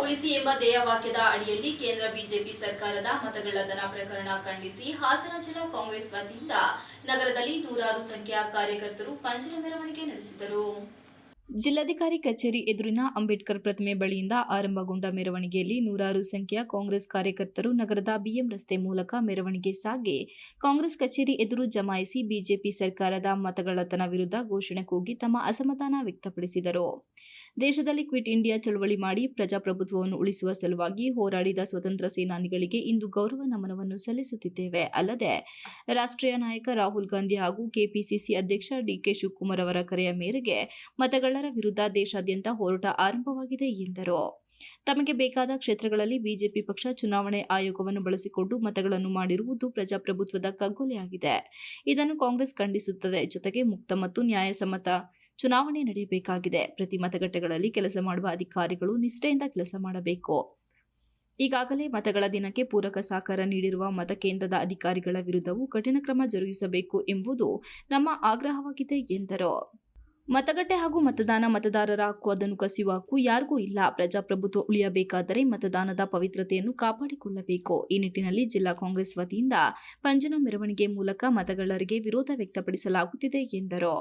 ಉಳಿಸಿ ಎಂಬ ಧ್ಯೇಯವಾಕ್ಯದ ಅಡಿಯಲ್ಲಿ ಕೇಂದ್ರ ಬಿಜೆಪಿ ಸರ್ಕಾರದ ಮತಗಳ್ಳತನ ಪ್ರಕರಣ ಖಂಡಿಸಿ ಹಾಸನ ಜಿಲ್ಲಾ ಕಾಂಗ್ರೆಸ್ ವತಿಯಿಂದ ನಗರದಲ್ಲಿ ನೂರಾರು ಸಂಖ್ಯೆಯ ಕಾರ್ಯಕರ್ತರು ಪಂಚರ ಮೆರವಣಿಗೆ ನಡೆಸಿದರು. ಜಿಲ್ಲಾಧಿಕಾರಿ ಕಚೇರಿ ಎದುರಿನ ಅಂಬೇಡ್ಕರ್ ಪ್ರತಿಮೆ ಬಳಿಯಿಂದ ಆರಂಭಗೊಂಡ ಮೆರವಣಿಗೆಯಲ್ಲಿ ನೂರಾರು ಸಂಖ್ಯೆಯ ಕಾಂಗ್ರೆಸ್ ಕಾರ್ಯಕರ್ತರು ನಗರದ ಬಿಎಂ ರಸ್ತೆ ಮೂಲಕ ಮೆರವಣಿಗೆ ಸಾಗಿ ಕಾಂಗ್ರೆಸ್ ಕಚೇರಿ ಎದುರು ಜಮಾಯಿಸಿ ಬಿಜೆಪಿ ಸರ್ಕಾರದ ಮತಗಳತನ ವಿರುದ್ಧ ಘೋಷಣೆ ಕೂಗಿ ತಮ್ಮ ಅಸಮಾಧಾನ ವ್ಯಕ್ತಪಡಿಸಿದರು. ದೇಶದಲ್ಲಿ ಕ್ವಿಟ್ ಇಂಡಿಯಾ ಚಳವಳಿ ಮಾಡಿ ಪ್ರಜಾಪ್ರಭುತ್ವವನ್ನು ಉಳಿಸುವ ಸಲುವಾಗಿ ಹೋರಾಡಿದ ಸ್ವತಂತ್ರ ಸೇನಾನಿಗಳಿಗೆ ಇಂದು ಗೌರವ ನಮನವನ್ನು ಸಲ್ಲಿಸುತ್ತಿದ್ದೇವೆ. ಅಲ್ಲದೆ, ರಾಷ್ಟ್ರೀಯ ನಾಯಕ ರಾಹುಲ್ ಗಾಂಧಿ ಹಾಗೂ ಕೆಪಿಸಿಸಿ ಅಧ್ಯಕ್ಷ ಡಿಕೆ ಶಿವಕುಮಾರ್ ಅವರ ಕರೆಯ ಮೇರೆಗೆ ಮತಗಳ್ಳರ ವಿರುದ್ಧ ದೇಶಾದ್ಯಂತ ಹೋರಾಟ ಆರಂಭವಾಗಿದೆ ಎಂದರು. ತಮಗೆ ಬೇಕಾದ ಕ್ಷೇತ್ರಗಳಲ್ಲಿ ಬಿಜೆಪಿ ಪಕ್ಷ ಚುನಾವಣೆ ಆಯೋಗವನ್ನು ಬಳಸಿಕೊಂಡು ಮತಗಳನ್ನು ಮಾಡಿರುವುದು ಪ್ರಜಾಪ್ರಭುತ್ವದ ಕಗ್ಗೊಲೆಯಾಗಿದೆ. ಇದನ್ನು ಕಾಂಗ್ರೆಸ್ ಖಂಡಿಸುತ್ತದೆ. ಜೊತೆಗೆ ಮುಕ್ತ ಮತ್ತು ನ್ಯಾಯಸಮ್ಮತ ಚುನಾವಣೆ ನಡೆಯಬೇಕಾಗಿದೆ. ಪ್ರತಿ ಮತಗಟ್ಟೆಗಳಲ್ಲಿ ಕೆಲಸ ಮಾಡುವ ಅಧಿಕಾರಿಗಳು ನಿಷ್ಠೆಯಿಂದ ಕೆಲಸ ಮಾಡಬೇಕು. ಈಗಾಗಲೇ ಮತಗಳ ದಿನಕ್ಕೆ ಪೂರಕ ಸಹಕಾರ ನೀಡಿರುವ ಮತಕೇಂದ್ರದ ಅಧಿಕಾರಿಗಳ ವಿರುದ್ಧವೂ ಕಠಿಣ ಕ್ರಮ ಜರುಗಿಸಬೇಕು ಎಂಬುದು ನಮ್ಮ ಆಗ್ರಹವಾಗಿದೆ ಎಂದರು. ಮತಗಟ್ಟೆ ಹಾಗೂ ಮತದಾನ ಮತದಾರರ ಹಕ್ಕು ಅದನ್ನು ಕಸಿಯುವ ಹಕ್ಕು ಯಾರಿಗೂ ಇಲ್ಲ. ಪ್ರಜಾಪ್ರಭುತ್ವ ಉಳಿಯಬೇಕಾದರೆ ಮತದಾನದ ಪವಿತ್ರತೆಯನ್ನು ಕಾಪಾಡಿಕೊಳ್ಳಬೇಕು. ಈ ನಿಟ್ಟಿನಲ್ಲಿ ಜಿಲ್ಲಾ ಕಾಂಗ್ರೆಸ್ ವತಿಯಿಂದ ಪಂಜನ ಮೆರವಣಿಗೆ ಮೂಲಕ ಮತಗಳರಿಗೆ ವಿರೋಧ ವ್ಯಕ್ತಪಡಿಸಲಾಗುತ್ತಿದೆ ಎಂದರು.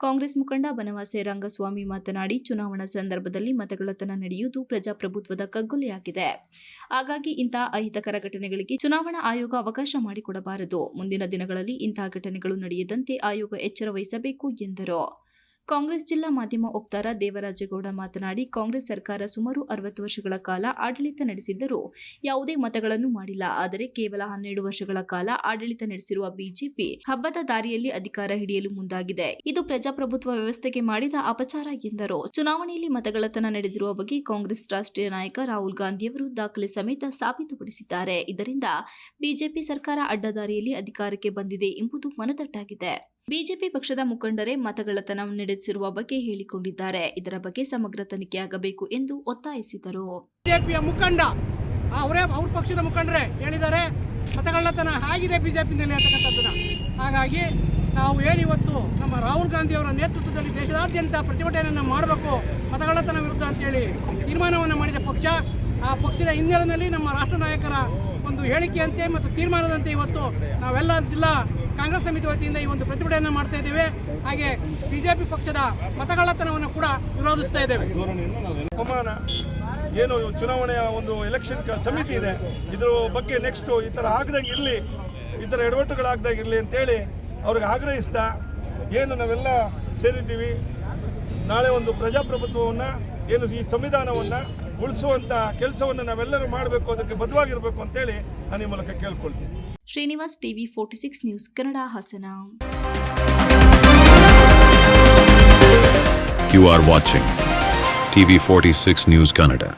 ಕಾಂಗ್ರೆಸ್ ಮುಖಂಡ ಬನವಾಸೆ ರಂಗಸ್ವಾಮಿ ಮಾತನಾಡಿ, ಚುನಾವಣಾ ಸಂದರ್ಭದಲ್ಲಿ ಮತಗಳತನ ನಡೆಯುವುದು ಪ್ರಜಾಪ್ರಭುತ್ವದ ಕಗ್ಗೊಲೆಯಾಗಿದೆ. ಹಾಗಾಗಿ ಇಂತಹ ಅಹಿತಕರ ಘಟನೆಗಳಿಗೆ ಚುನಾವಣಾ ಆಯೋಗ ಅವಕಾಶ ಮಾಡಿಕೊಡಬಾರದು. ಮುಂದಿನ ದಿನಗಳಲ್ಲಿ ಇಂತಹ ಘಟನೆಗಳು ನಡೆಯದಂತೆ ಆಯೋಗ ಎಚ್ಚರ ವಹಿಸಬೇಕು ಎಂದರು. ಕಾಂಗ್ರೆಸ್ ಜಿಲ್ಲಾ ಮಾಧ್ಯಮ ವಕ್ತಾರ ದೇವರಾಜೇಗೌಡ ಮಾತನಾಡಿ, ಕಾಂಗ್ರೆಸ್ ಸರ್ಕಾರ ಸುಮಾರು ಅರವತ್ತು ವರ್ಷಗಳ ಕಾಲ ಆಡಳಿತ ನಡೆಸಿದ್ದರೂ ಯಾವುದೇ ಮತಗಳನ್ನು ಮಾಡಿಲ್ಲ. ಆದರೆ ಕೇವಲ ಹನ್ನೆರಡು ವರ್ಷಗಳ ಕಾಲ ಆಡಳಿತ ನಡೆಸಿರುವ ಬಿಜೆಪಿ ಹಬ್ಬದ ದಾರಿಯಲ್ಲಿ ಅಧಿಕಾರ ಹಿಡಿಯಲು ಮುಂದಾಗಿದೆ. ಇದು ಪ್ರಜಾಪ್ರಭುತ್ವ ವ್ಯವಸ್ಥೆಗೆ ಮಾಡಿದ ಅಪಚಾರ ಎಂದರು. ಚುನಾವಣೆಯಲ್ಲಿ ಮತಗಳತನ ನಡೆದಿರುವ ಬಗ್ಗೆ ಕಾಂಗ್ರೆಸ್ ರಾಷ್ಟ್ರೀಯ ನಾಯಕ ರಾಹುಲ್ ಗಾಂಧಿಯವರು ದಾಖಲೆ ಸಮೇತ ಸಾಬೀತುಪಡಿಸಿದ್ದಾರೆ. ಇದರಿಂದ ಬಿಜೆಪಿ ಸರ್ಕಾರ ಅಡ್ಡದಾರಿಯಲ್ಲಿ ಅಧಿಕಾರಕ್ಕೆ ಬಂದಿದೆ ಎಂಬುದು ಮನದಟ್ಟಾಗಿದೆ. ಬಿಜೆಪಿ ಪಕ್ಷದ ಮುಖಂಡರೇ ಮತಗಳತನ ನಡೆಸಿರುವ ಬಗ್ಗೆ ಹೇಳಿಕೊಂಡಿದ್ದಾರೆ. ಇದರ ಬಗ್ಗೆ ಸಮಗ್ರ ತನಿಖೆಯಾಗಬೇಕು ಎಂದು ಒತ್ತಾಯಿಸಿದರು. ಬಿಜೆಪಿಯ ಮುಖಂಡ ಅವರೇ ಅವ್ರ ಪಕ್ಷದ ಮುಖಂಡರೇ ಹೇಳಿದ್ದಾರೆ. ಮತಗಳತನ ಆಗಿದೆ ಬಿಜೆಪಿನಲ್ಲಿ ಅಂತಕ್ಕಂಥದ್ದನ್ನ. ಹಾಗಾಗಿ ನಾವು ಏನಿವತ್ತು ನಮ್ಮ ರಾಹುಲ್ ಗಾಂಧಿ ಅವರ ನೇತೃತ್ವದಲ್ಲಿ ದೇಶದಾದ್ಯಂತ ಪ್ರತಿಭಟನೆಯನ್ನು ಮಾಡಬೇಕು ಮತಗಳತನ ವಿರುದ್ಧ ಅಂತೇಳಿ ತೀರ್ಮಾನವನ್ನು ಮಾಡಿದ ಪಕ್ಷ ಆ ಪಕ್ಷದ ಹಿನ್ನೆಲೆಯಲ್ಲಿ ನಮ್ಮ ರಾಷ್ಟ್ರ ನಾಯಕರ ಒಂದು ಹೇಳಿಕೆಯಂತೆ ಮತ್ತು ತೀರ್ಮಾನದಂತೆ ಇವತ್ತು ನಾವೆಲ್ಲ ಜಿಲ್ಲಾ ಕಾಂಗ್ರೆಸ್ ಸಮಿತಿ ವತಿಯಿಂದ ಈ ಒಂದು ಪ್ರತಿಭಟನೆಯನ್ನು ಮಾಡ್ತಾ ಇದ್ದೇವೆ. ಹಾಗೆ ಬಿಜೆಪಿ ಪಕ್ಷದ ಮತಗಳ್ಳತನವನ್ನು ಕೂಡ ವಿರೋಧಿಸ್ತಾ ಇದ್ದೇವೆ. ಅಪಮಾನ ಏನು ಚುನಾವಣೆಯ ಒಂದು ಎಲೆಕ್ಷನ್ ಸಮಿತಿ ಇದೆ. ಇದ್ರ ಬಗ್ಗೆ ನೆಕ್ಸ್ಟ್ ಈ ಥರ ಆಗದಂಗೆ ಇರಲಿ, ಈ ಥರ ಇರಲಿ ಅಂತೇಳಿ ಅವ್ರಿಗೆ ಆಗ್ರಹಿಸ್ತಾ, ಏನು ನಾವೆಲ್ಲ ಸೇರಿದ್ದೀವಿ. ನಾಳೆ ಒಂದು ಪ್ರಜಾಪ್ರಭುತ್ವವನ್ನು ಏನು ಈ ಸಂವಿಧಾನವನ್ನು ಉಳಿಸುವಂಥ ಕೆಲಸವನ್ನು ನಾವೆಲ್ಲರೂ ಮಾಡಬೇಕು ಅದಕ್ಕೆ ಬದ್ಧವಾಗಿರಬೇಕು ಅಂತೇಳಿ ನಾನು ಈ ಮೂಲಕ ಕೇಳ್ಕೊಳ್ತೀನಿ Srinivas TV forty six news Kannada Hassan You are watching TV46 News Canada.